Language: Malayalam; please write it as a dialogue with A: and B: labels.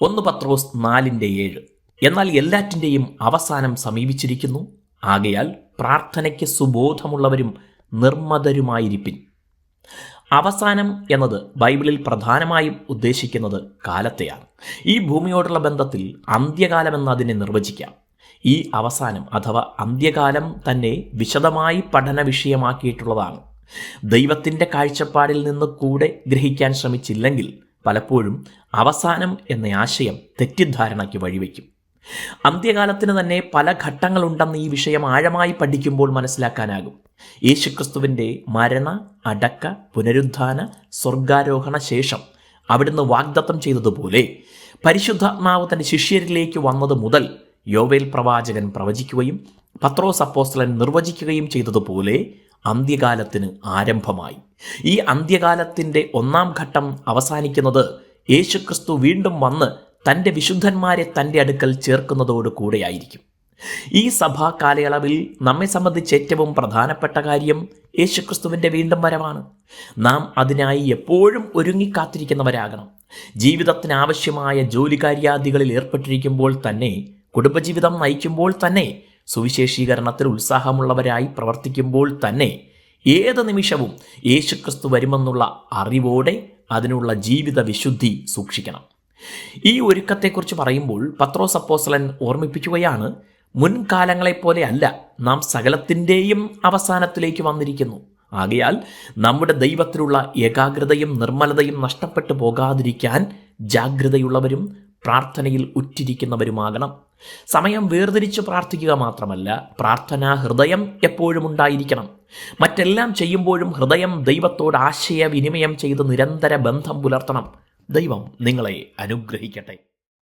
A: ഒന്ന് പത്രോസ് നാലിന്റെ ഏഴ്. എന്നാൽ എല്ലാറ്റിന്റെയും അവസാനം സമീപിച്ചിരിക്കുന്നു. ആകയാൽ പ്രാർത്ഥനയ്ക്ക് സുബോധമുള്ളവരും നിർമ്മതരുമായിരിപ്പിൻ. അവസാനം എന്നത് ബൈബിളിൽ പ്രധാനമായും ഉദ്ദേശിക്കുന്നത് കാലത്തെയാണ്. ഈ ഭൂമിയോടുള്ള ബന്ധത്തിൽ അന്ത്യകാലം എന്ന് അതിനെ നിർവചിക്കാം. ഈ അവസാനം അഥവാ അന്ത്യകാലം തന്നെ വിശദമായി പഠന വിഷയമാക്കിയിട്ടുള്ളതാണ്. ദൈവത്തിന്റെ കാഴ്ചപ്പാടിൽ നിന്ന് കൂടെ ഗ്രഹിക്കാൻ ശ്രമിച്ചില്ലെങ്കിൽ പലപ്പോഴും അവസാനം എന്ന ആശയം തെറ്റിദ്ധാരണയ്ക്ക് വഴിവെക്കും. അന്ത്യകാലത്തിന് തന്നെ പല ഘട്ടങ്ങളുണ്ടെന്ന് ഈ വിഷയം ആഴമായി പഠിക്കുമ്പോൾ മനസ്സിലാക്കാനാകും. യേശുക്രിസ്തുവിന്റെ മരണ അടക്ക പുനരുദ്ധാന സ്വർഗാരോഹണ ശേഷം അവിടുന്ന് വാഗ്ദത്തം ചെയ്തതുപോലെ പരിശുദ്ധാത്മാവ് തന്റെ ശിഷ്യരിലേക്ക് വന്നത് മുതൽ യോവേൽ പ്രവാചകൻ പ്രവചിക്കുകയും പത്രോസ് അപ്പോസ്തലൻ നിർവചിക്കുകയും ചെയ്തതുപോലെ അന്ത്യകാലത്തിന് ആരംഭമായി. ഈ അന്ത്യകാലത്തിന്റെ ഒന്നാം ഘട്ടം അവസാനിക്കുന്നത് യേശുക്രിസ്തു വീണ്ടും വന്ന് തന്റെ വിശുദ്ധന്മാരെ തന്റെ അടുക്കൽ ചേർക്കുന്നതോട് കൂടെയായിരിക്കും. ഈ സഭാ കാലയളവിൽ നമ്മെ സംബന്ധിച്ച് ഏറ്റവും പ്രധാനപ്പെട്ട കാര്യം യേശുക്രിസ്തുവിന്റെ വീണ്ടും വരവാണ്. നാം അതിനായി എപ്പോഴും ഒരുങ്ങിക്കാത്തിരിക്കുന്നവരാകണം. ജീവിതത്തിന് ആവശ്യമായ ജോലികാര്യാദികളിൽ ഏർപ്പെട്ടിരിക്കുമ്പോൾ തന്നെ കുടുംബജീവിതം നയിക്കുമ്പോൾ തന്നെ സുവിശേഷീകരണത്തിൽ ഉത്സാഹമുള്ളവരായി പ്രവർത്തിക്കുമ്പോൾ തന്നെ ഏത് നിമിഷവും യേശുക്രിസ്തു വരുമെന്നുള്ള അറിവോടെ അതിനുള്ള ജീവിത വിശുദ്ധി സൂക്ഷിക്കണം. ഈ ഒരുക്കത്തെക്കുറിച്ച് പറയുമ്പോൾ പത്രോസ് അപ്പോസലൻ ഓർമ്മിപ്പിക്കുകയാണ് മുൻകാലങ്ങളെപ്പോലെ അല്ല നാം സകലത്തിന്റെയും അവസാനത്തിലേക്ക് വന്നിരിക്കുന്നു. ആകയാൽ നമ്മുടെ ദൈവത്തിലുള്ള ഏകാഗ്രതയും നിർമ്മലതയും നഷ്ടപ്പെട്ടു പോകാതിരിക്കാൻ ജാഗ്രതയുള്ളവരും പ്രാർത്ഥനയിൽ ഉറ്റിരിക്കുന്നവരുമാകണം. സമയം വേർതിരിച്ച് പ്രാർത്ഥിക്കുക മാത്രമല്ല പ്രാർത്ഥനാ ഹൃദയം എപ്പോഴും ഉണ്ടായിരിക്കണം. മറ്റെല്ലാം ചെയ്യുമ്പോഴും ഹൃദയം ദൈവത്തോട് ആശയവിനിമയം ചെയ്ത് നിരന്തര ബന്ധം പുലർത്തണം. ദൈവം നിങ്ങളെ അനുഗ്രഹിക്കട്ടെ.